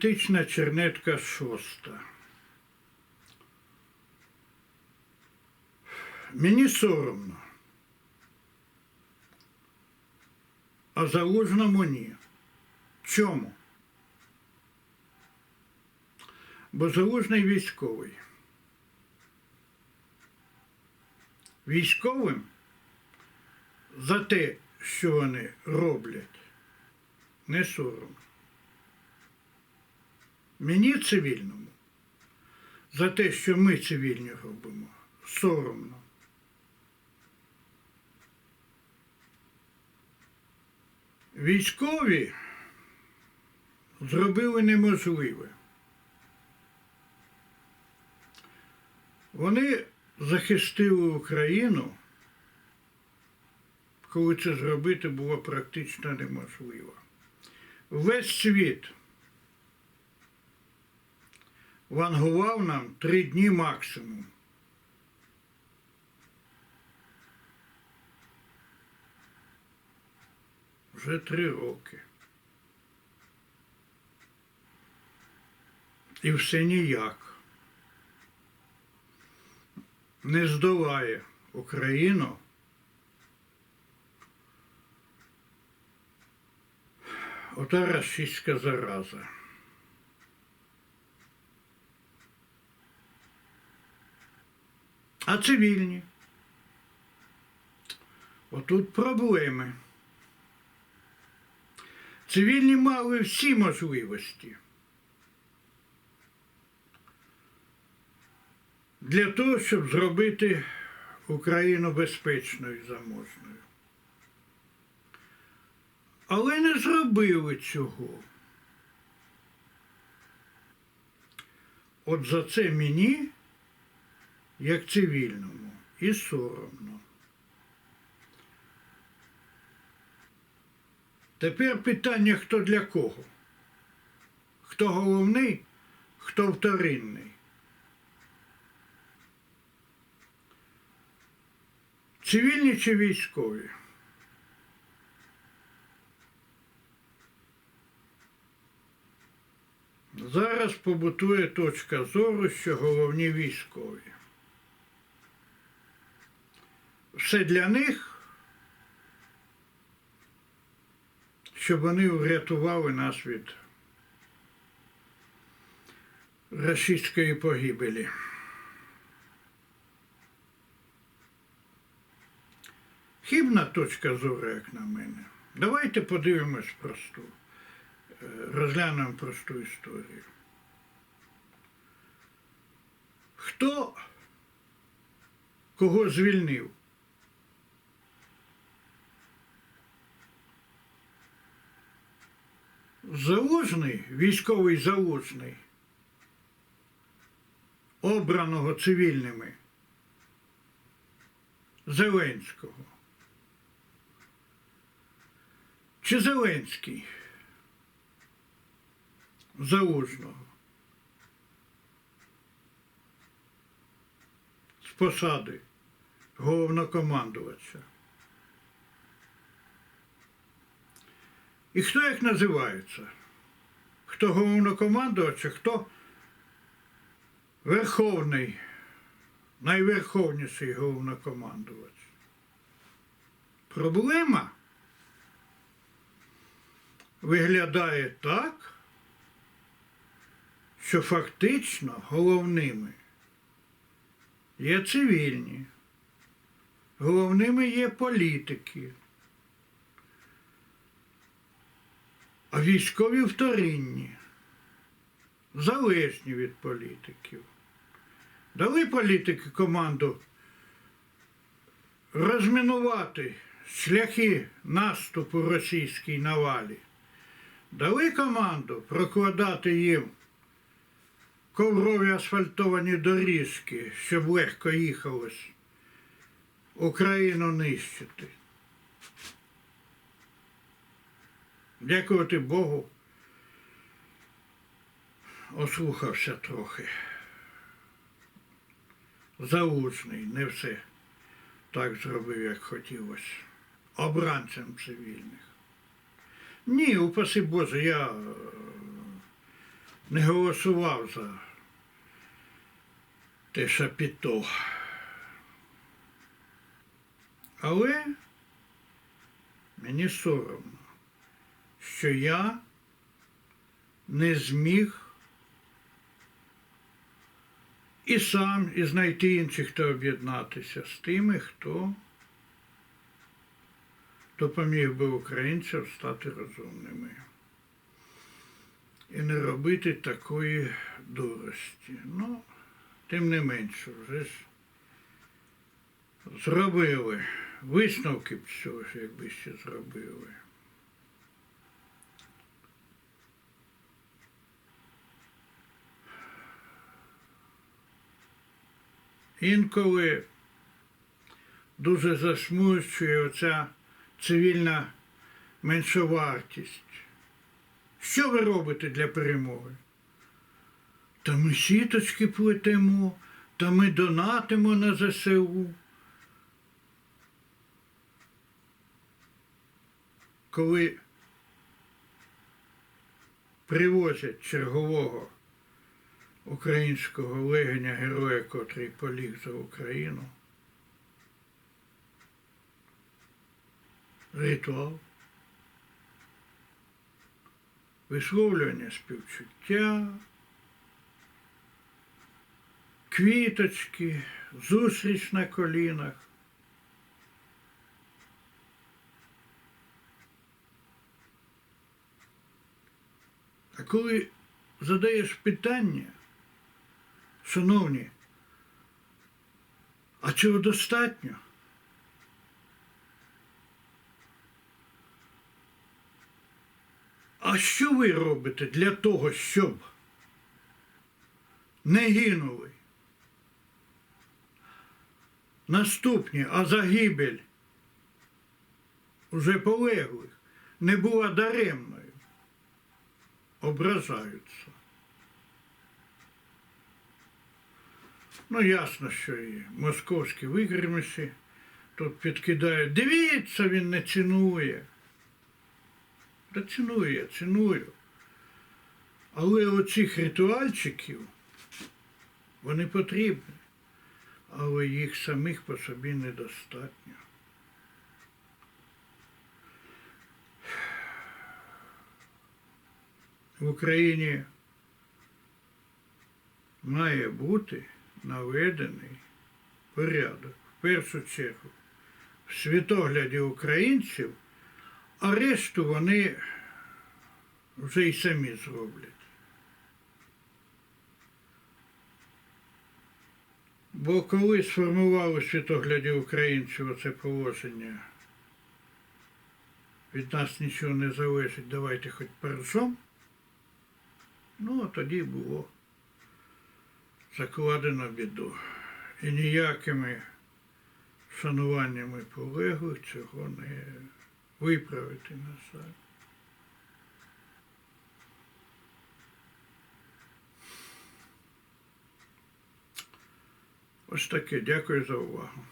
Тична чернетка шоста. Мені соромно. А залужному ні. Чому? Бо залужний військовий. Військовим за те, що вони роблять, не соромно. Мені цивільному за те, що ми цивільні робимо, соромно. Військові зробили неможливе. Вони захистили Україну, коли це зробити було практично неможливо. Весь світ вангував нам три дні максимум. Вже три роки. І все ніяк. Не здолає Україну. Ота російська зараза. А цивільні? Отут проблеми. Цивільні мали всі можливості для того, щоб зробити Україну безпечною і заможною. Але не зробили цього. От за це мені як цивільному, і соромно. Тепер питання, хто для кого? Хто головний, хто вторинний. Цивільні чи військові? Зараз побутує точка зору, що головні військові. Все для них, щоб вони врятували нас від російської погибелі. Хібна точка зору, як на мене. Давайте подивимось просту, е, розглянемо просту історію. Хто кого звільнив? Залужний, військовий залужний, обраного цивільними Зеленського. Чи Зеленський залужного з посади головнокомандувача? І хто як називається? Хто головнокомандувач, а хто верховний, найверховніший головнокомандувач? Проблема виглядає так, що фактично головними є цивільні, головними є політики. А військові вторинні, залежні від політиків. Дали політики команду розмінувати шляхи наступу російській навалі. Дали команду прокладати їм коврові асфальтовані доріжки, щоб легко їхалось Україну нищити. Дякувати Богу. Ослухався трохи. Залучний, не все так зробив, як хотілося. Обранцем цивільних. Ні, упаси Боже, я е, не голосував за те шапіто. Але мені соромно, що я не зміг і сам, і знайти інших та об'єднатися з тими, хто допоміг би українцям стати розумними і не робити такої дурості. Ну, тим не менше, вже ж зробили висновки б цього якби ще зробили. Інколи дуже засмучує оця цивільна меншовартість. Що ви робите для перемоги? Та ми сіточки плетемо, та ми донатимо на ЗСУ. Коли привозять чергового українського легеня героя, котрий поліг за Україну, ритуал, висловлювання співчуття, квіточки, зустріч на колінах. А коли задаєш питання, шановні, а цього достатньо? А що ви робите для того, щоб не гинули? Наступні, а загибель уже полеглих не була даремною. Ображаються. Ну, ясно, що і московські вигримиші тут підкидають. Дивіться, він не цінує. Та ціную я, ціную. Але оцих ритуальчиків вони потрібні, але їх самих по собі недостатньо. В Україні має бути наведений порядок в першу чергу в світогляді українців, а решту вони вже й самі зроблять. Бо коли сформували світогляді українців оце положення, від нас нічого не залежить, давайте хоч першом, ну, а тоді було закладено біду. І ніякими шануваннями полеглих цього не виправити, на жаль. Ось таке. Дякую за увагу.